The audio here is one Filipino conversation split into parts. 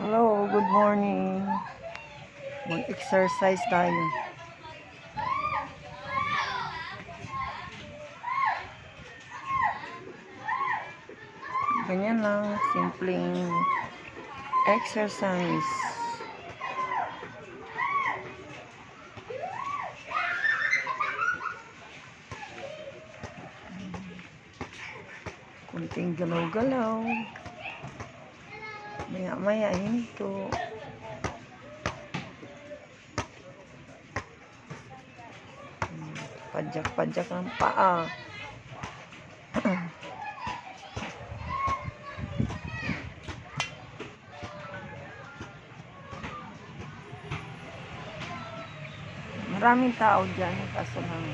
Hello, good morning. Mag-exercise tayo. Ganyan lang, simpleng exercise. Kunting galaw-galaw. Maya-maya, hinto. Hmm, Padyak-padyak ng paa. Maraming tao dyan, kaso lang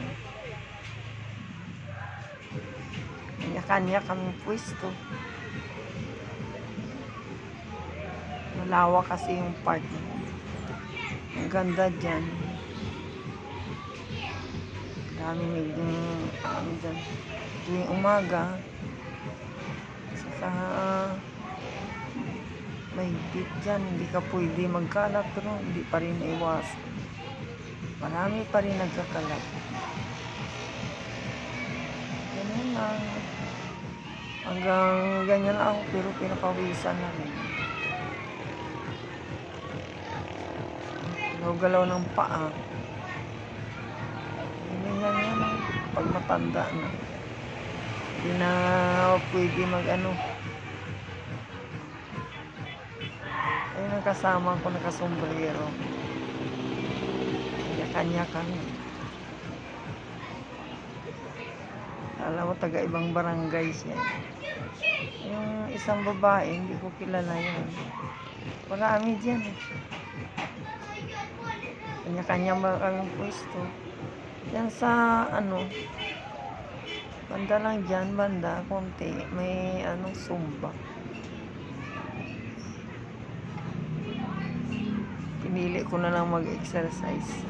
kanya-kanya kami pwesto. Malawak kasi yung park. Ang ganda dyan. Dami may ano dyan. Tuwing umaga. Saka may higpit dyan. Hindi ka pwede magkalat pero hindi pa rin naiwas. Marami pa rin nagkakalat. Ganyan lang. Hanggang ganyan lang ako pero pinapawisan na rin. Galaw-galaw ng paa. Ganyan yan lang. Pag matanda na. Hindi na pwede mag ano. Ayun ang kasama ko nakasombrero. Kanya-kanya kami. Alam mo, taga ibang barangay siya. Yung isang babae, hindi ko kilala yun. Marami dyan eh. Kanya-kanya ba pwesto. Yan sa ano, banda lang dyan, banda, konti. May ano, sumba. Pinili ko na lang mag-exercise.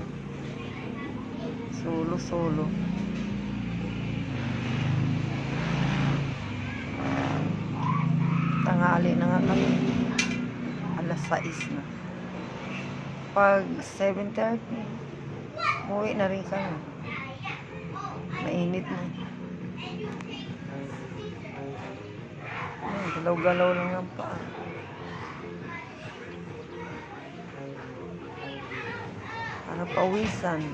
Solo-solo. Tanghali na nga kami. Alas 6 na. Pag 7.30, umuwi na rin kami. Mainit na. Ayun, Galaw-galaw lang ang paa. Para pawisan.